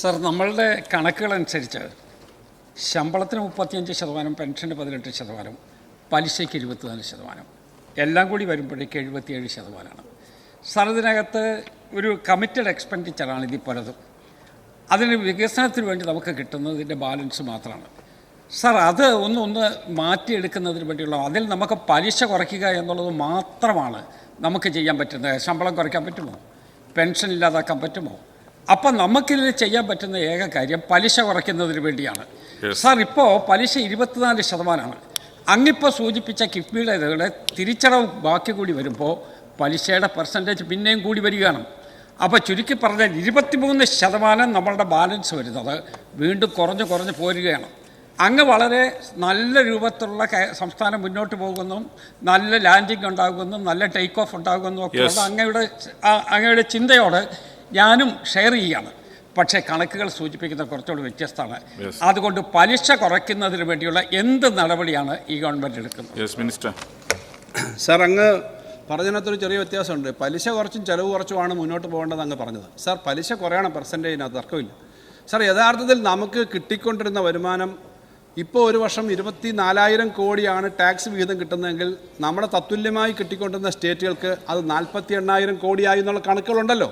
Sir നമ്മളുടെ കണക്കുകളനുസരിച്ച് ശമ്പളത്തിന് മുപ്പത്തിയഞ്ച് ശതമാനം പെൻഷന് പതിനെട്ട് ശതമാനം പലിശയ്ക്ക് ഇരുപത്തിനാല് ശതമാനം എല്ലാം കൂടി വരുമ്പോഴേക്ക് എഴുപത്തിയേഴ് ശതമാനമാണ് സർ ഇതിനകത്ത് ഒരു കമ്മിറ്റഡ് എക്സ്പെൻഡിച്ചറാണ് ഇതിൽ പലതും. അതിന് വികസനത്തിന് വേണ്ടി നമുക്ക് കിട്ടുന്നത് ഇതിന്റെ ബാലൻസ് മാത്രമാണ്. സർ അത് ഒന്ന് ഒന്ന് മാറ്റിയെടുക്കുന്നതിന് വേണ്ടിയുള്ള അതിൽ നമുക്ക് പലിശ കുറയ്ക്കുക എന്നുള്ളത് മാത്രമാണ് നമുക്ക് ചെയ്യാൻ പറ്റുന്നത്. ശമ്പളം കുറയ്ക്കാൻ പറ്റുമോ? പെൻഷൻ ഇല്ലാതാക്കാൻ പറ്റുമോ? അപ്പം നമുക്കിതിൽ ചെയ്യാൻ പറ്റുന്ന ഏക കാര്യം പലിശ കുറയ്ക്കുന്നതിന് വേണ്ടിയാണ്. സാർ ഇപ്പോൾ പലിശ ഇരുപത്തിനാല് ശതമാനമാണ്. അങ്ങിപ്പോൾ സൂചിപ്പിച്ച കിഫ്ബിയുടെ ഇതുകളെ തിരിച്ചടവ് ബാക്കി കൂടി വരുമ്പോൾ പലിശയുടെ പെർസെന്റേജ് പിന്നെയും കൂടി വരികയാണ്. അപ്പോൾ ചുരുക്കി പറഞ്ഞാൽ ഇരുപത്തിമൂന്ന് ശതമാനം നമ്മളുടെ ബാലൻസ് വരുന്നത് വീണ്ടും കുറഞ്ഞ് കുറഞ്ഞ് പോരുകയാണ്. അങ്ങ് വളരെ നല്ല രൂപത്തിലുള്ള സംസ്ഥാനം മുന്നോട്ട് പോകുന്നു നല്ല ലാൻഡിംഗ് ഉണ്ടാകുന്നു നല്ല ടേക്ക് ഓഫ് ഉണ്ടാകുന്നു ഒക്കെ അങ്ങയുടെ അങ്ങയുടെ ചിന്തയോട് ഞാനും ഷെയർ ചെയ്യുകയാണ് പക്ഷേ കണക്കുകൾ സൂചിപ്പിക്കുന്ന കുറച്ചുകൂടി വ്യത്യസ്തമാണ്. അതുകൊണ്ട് പലിശ കുറയ്ക്കുന്നതിന് വേണ്ടിയുള്ള എന്ത് നടപടിയാണ് ഈ ഗവൺമെന്റ് എടുക്കുന്നത്? യെസ് മിനിസ്റ്റർ സാർ അങ്ങ് പറഞ്ഞതിനകത്തൊരു ചെറിയ വ്യത്യാസമുണ്ട്. പലിശ കുറച്ചും ചെലവ് കുറച്ചുമാണ് മുന്നോട്ട് പോകേണ്ടത് അങ്ങ് പറഞ്ഞത്. സാർ പലിശ കുറയണം പെർസെന്റേജിനകത്ത് തർക്കമില്ല. സാർ യഥാർത്ഥത്തിൽ നമുക്ക് കിട്ടിക്കൊണ്ടിരുന്ന വരുമാനം ഇപ്പോൾ ഒരു വർഷം ഇരുപത്തി നാലായിരം കോടിയാണ് ടാക്സ് വിഹിതം കിട്ടുന്നതെങ്കിൽ നമ്മുടെ തത്തുല്യമായി കിട്ടിക്കൊണ്ടിരുന്ന സ്റ്റേറ്റുകൾക്ക് അത് നാൽപ്പത്തി എണ്ണായിരം കോടിയായി എന്നുള്ള കണക്കുകളുണ്ടല്ലോ.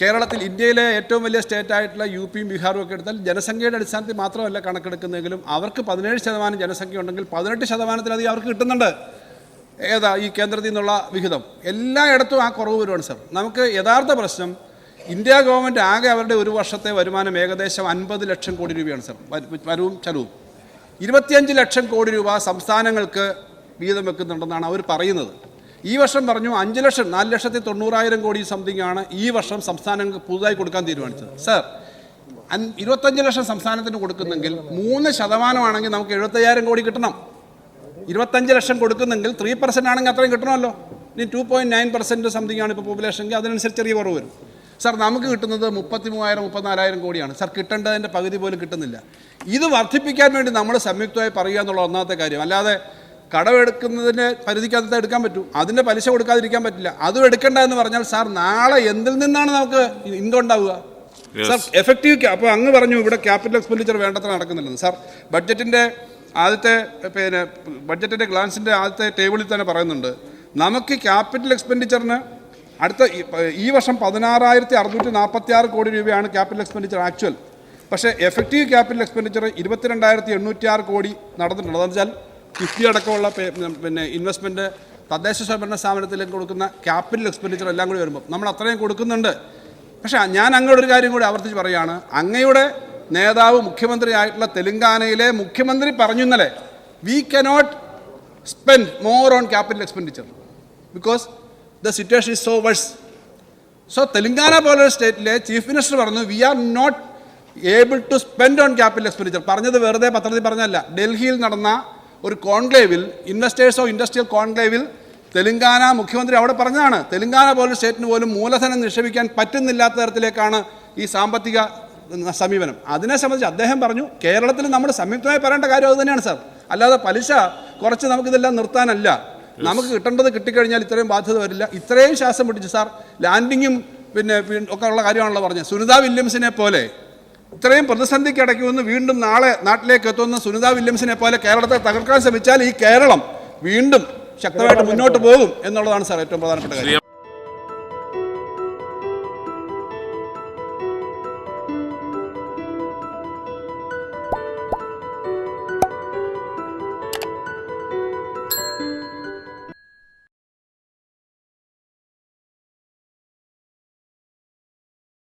കേരളത്തിൽ ഇന്ത്യയിലെ ഏറ്റവും വലിയ സ്റ്റേറ്റ് ആയിട്ടുള്ള യു പിയും ബീഹാറും ഒക്കെ എടുത്താൽ ജനസംഖ്യയുടെ അടിസ്ഥാനത്തിൽ മാത്രമല്ല കണക്കെടുക്കുന്നെങ്കിലും അവർക്ക് പതിനേഴ് ശതമാനം ജനസംഖ്യ ഉണ്ടെങ്കിൽ പതിനെട്ട് ശതമാനത്തിലധികം അവർക്ക് കിട്ടുന്നുണ്ട്. ഏതാ ഈ കേന്ദ്രത്തിൽ നിന്നുള്ള വിഹിതം? എല്ലായിടത്തും ആ കുറവ് വരുവാണ് സർ നമുക്ക് യഥാർത്ഥ പ്രശ്നം ഇന്ത്യ ഗവൺമെന്റ് ആകെ അവരുടെ ഒരു വർഷത്തെ വരുമാനം ഏകദേശം അൻപത് ലക്ഷം കോടി രൂപയാണ് സർ വരവും ചെലവും ഇരുപത്തിയഞ്ച് ലക്ഷം കോടി രൂപ സംസ്ഥാനങ്ങൾക്ക് വീതം വെക്കുന്നുണ്ടെന്നാണ് അവർ പറയുന്നത്. ഈ വർഷം പറഞ്ഞു അഞ്ച് ലക്ഷം നാല് ലക്ഷത്തി തൊണ്ണൂറായിരം കോടി സംതിങ് ആണ് ഈ വർഷം സംസ്ഥാനങ്ങൾക്ക് പുതുതായി കൊടുക്കാൻ തീരുമാനിച്ചത്. സർ ഇരുപത്തഞ്ച് ലക്ഷം സംസ്ഥാനത്തിന് കൊടുക്കുന്നെങ്കിൽ മൂന്ന് ശതമാനമാണെങ്കിൽ നമുക്ക് എഴുപത്തയ്യായിരം കോടി കിട്ടണം. ഇരുപത്തഞ്ച് ലക്ഷം കൊടുക്കുന്നെങ്കിൽ ത്രീ പെർസെന്റ് ആണെങ്കിൽ അത്രയും കിട്ടണമല്ലോ. ഇനി two point nine percent something ആണ് ഇപ്പോൾ പോപ്പുലേഷൻ എങ്കിൽ അതിനനുസരിച്ച് ചെറിയ കുറവ് വരും. സർ നമുക്ക് കിട്ടുന്നത് മുപ്പത്തി മൂവായിരം മുപ്പത്തിനാലായിരം കോടിയാണ്. സർ കിട്ടേണ്ടതിന്റെ പകുതി പോലും കിട്ടുന്നില്ല. ഇത് വർദ്ധിപ്പിക്കാൻ വേണ്ടി നമ്മൾ സംയുക്തമായി പറയുക എന്നുള്ള ഒന്നാമത്തെ കാര്യം. അല്ലാതെ കടമെടുക്കുന്നതിന് പരിധിക്കകത്ത് എടുക്കാൻ പറ്റൂ. അതിന്റെ പലിശ കൊടുക്കാതിരിക്കാൻ പറ്റില്ല. അതും എടുക്കണ്ട എന്ന് പറഞ്ഞാൽ സാർ നാളെ എന്തിൽ നിന്നാണ് നമുക്ക് ഇൻകം ഉണ്ടാവുക? സാർ എഫക്റ്റീവ് അപ്പോൾ അങ്ങ് പറഞ്ഞു ഇവിടെ ക്യാപിറ്റൽ എക്സ്പെൻഡിച്ചർ വേണ്ടത്ര നടക്കുന്നില്ലെന്ന്. സാർ ബഡ്ജറ്റിന്റെ ആദ്യത്തെ പിന്നെ ബഡ്ജറ്റിന്റെ ഗ്ലാൻസിന്റെ ആദ്യത്തെ ടേബിളിൽ തന്നെ പറയുന്നുണ്ട്. നമുക്ക് ക്യാപിറ്റൽ എക്സ്പെൻഡിച്ചറിന് അടുത്ത ഈ- വർഷം പതിനാറായിരത്തി അറുന്നൂറ്റി നാൽപ്പത്തി ആറ് കോടി രൂപയാണ് ക്യാപിറ്റൽ എക്സ്പെൻഡിച്ചർ ആക്ച്വൽ പക്ഷേ എഫക്റ്റീവ് ക്യാപിറ്റൽ എക്സ്പെൻഡിച്ചർ ഇരുപത്തിരണ്ടായിരത്തി എണ്ണൂറ്റി ആറ് കോടി നടന്നിട്ടുണ്ട്. എന്ന് വെച്ചാൽ കിഫ്ബി അടക്കമുള്ള പിന്നെ ഇൻവെസ്റ്റ്മെന്റ് തദ്ദേശ സ്വയംഭരണ സ്ഥാപനത്തിലേക്ക് കൊടുക്കുന്ന ക്യാപിറ്റൽ എക്സ്പെൻഡിച്ചർ എല്ലാം കൂടി വരുമ്പോൾ നമ്മൾ അത്രയും കൊടുക്കുന്നുണ്ട്. പക്ഷേ ഞാൻ അങ്ങോട്ട് ഒരു കാര്യം കൂടി ആവർത്തിച്ച് പറയുകയാണ് അങ്ങയുടെ നേതാവ് മുഖ്യമന്ത്രി ആയിട്ടുള്ള തെലങ്കാനയിലെ മുഖ്യമന്ത്രി പറഞ്ഞു ഇന്നലെ we cannot spend more on capital expenditure because the situation is so worse so Telangana പോലൊരു സ്റ്റേറ്റിലെ ചീഫ് മിനിസ്റ്റർ പറഞ്ഞു we are not able to spend on capital expenditure പറഞ്ഞത് വെറുതെ പത്രത്തിൽ പറഞ്ഞല്ല ഡൽഹിയിൽ നടന്ന ഒരു കോൺക്ലേവിൽ ഇൻവെസ്റ്റേഴ്സ് ഓഫ് ഇൻഡസ്ട്രിയൽ കോൺക്ലേവിൽ തെലങ്കാന മുഖ്യമന്ത്രി അവിടെ പറഞ്ഞതാണ് തെലങ്കാന പോലൊരു സ്റ്റേറ്റിന് പോലും മൂലധനം നിക്ഷേപിക്കാൻ പറ്റുന്നില്ലാത്ത തരത്തിലേക്കാണ് ഈ സാമ്പത്തിക സമീപനം. അതിനെ സംബന്ധിച്ച് അദ്ദേഹം പറഞ്ഞു കേരളത്തിൽ നമ്മൾ സംയുക്തമായി പറയേണ്ട കാര്യം അത് തന്നെയാണ് സാർ. അല്ലാതെ പലിശ കുറച്ച് നമുക്കിതെല്ലാം നിർത്താനല്ല. നമുക്ക് കിട്ടേണ്ടത് കിട്ടിക്കഴിഞ്ഞാൽ ഇത്രയും ബാധ്യത വരില്ല. ഇത്രയും ശ്വാസം പിടിച്ച് സാർ ലാൻഡിങ്ങും പിന്നെ ഒക്കെ ഉള്ള കാര്യമാണല്ലോ പറഞ്ഞത്. സുനിത വില്യംസിനെ പോലെ ഇത്രയും പ്രതിസന്ധിക്ക് അടയ്ക്കുമെന്ന് വീണ്ടും നാളെ നാട്ടിലേക്ക് എത്തുന്ന സുനിത വില്യംസിനെ പോലെ കേരളത്തെ തകർക്കാൻ ശ്രമിച്ചാൽ ഈ കേരളം വീണ്ടും ശക്തമായിട്ട് മുന്നോട്ട് പോകും എന്നുള്ളതാണ് സാർ ഏറ്റവും പ്രധാനപ്പെട്ട കാര്യം.